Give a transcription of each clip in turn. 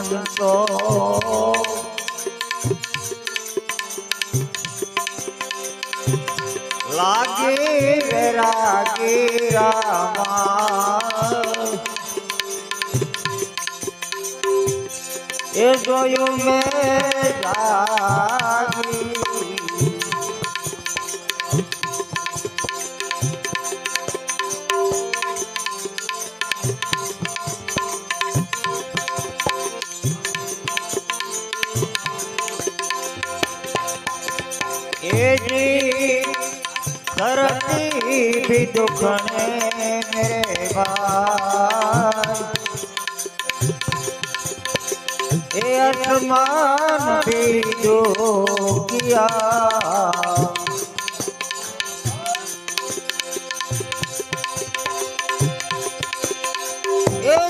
દિલમાં લાગે રાગી રામા એ જોયું મેં धरती भी दुखने मेरे भाई ए आसमान भी जो किया એ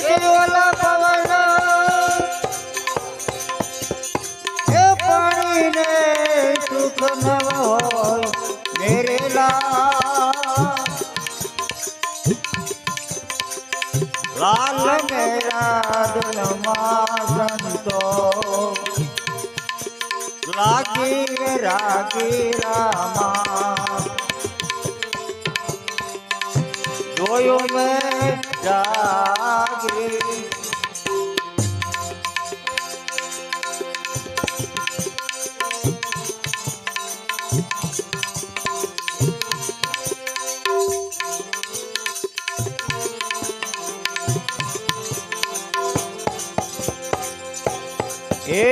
લાલ મેરા દિલમાં સંતો લાગી રાગી રામા જોયું મેં જાગી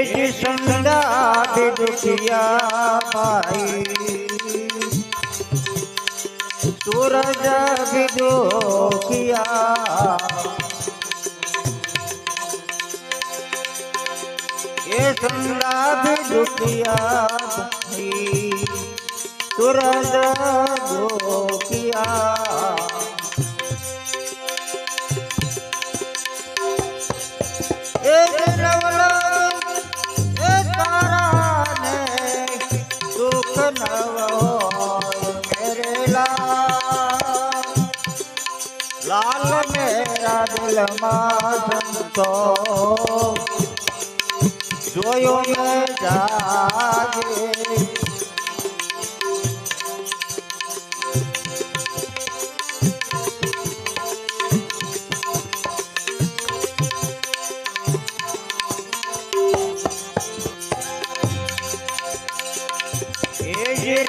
की सुंदा दुखिया पाई। सूरज विदो किया। ये सुंदा भी दुखिया सूरज दो લાલ મેરા દિલમાં સંતો. જોયો મેં જાગે.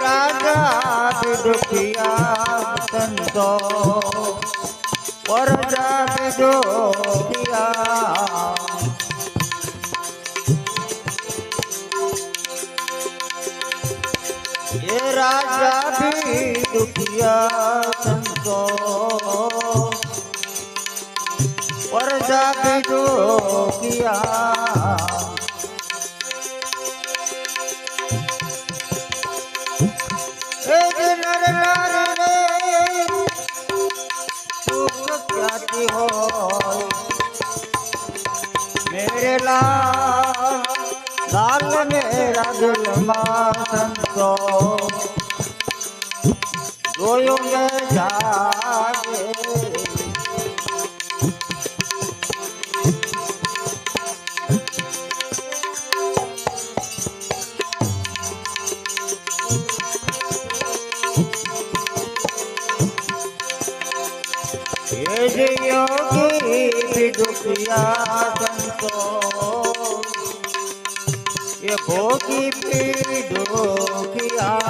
રાજા દુખિયા સંતો. પરજા દુખિયા એ રાજા ભી દુખિયા સંતો. પરજા ભી દુખિયા મેરે લાલ મેરા દિલમાં સંતો જોયું મેં જ યોગી દુખિયા સંતો. એ ભોગી પી દુખિયા.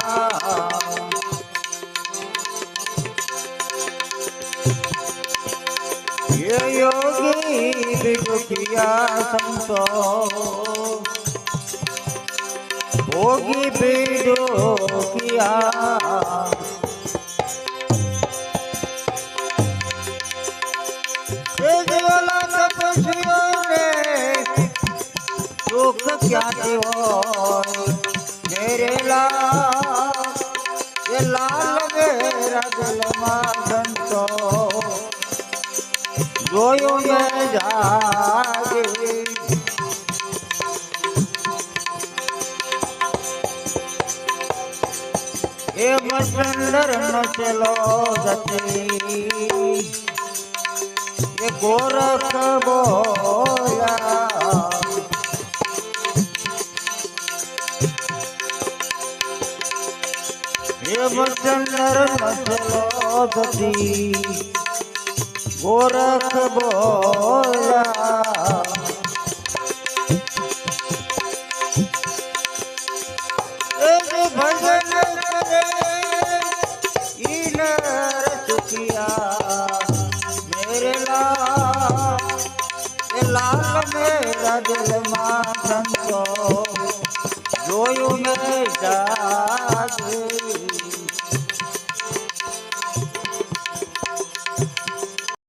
એ યોગી દુખિયા સંતો. ભોગી પી દુખિયા ક્યાંથી હોય ઘેરેલા એ લાલ દિલમાં સંતો જોયું મેં જાગે એ મસંદર નચલો જતી એ ગોરખ બોલા મચંદર મચલો જતી ગોરખ બોલા જે ભજન કરે ઈ નર મેરે લાલ જોયું મેં જાગે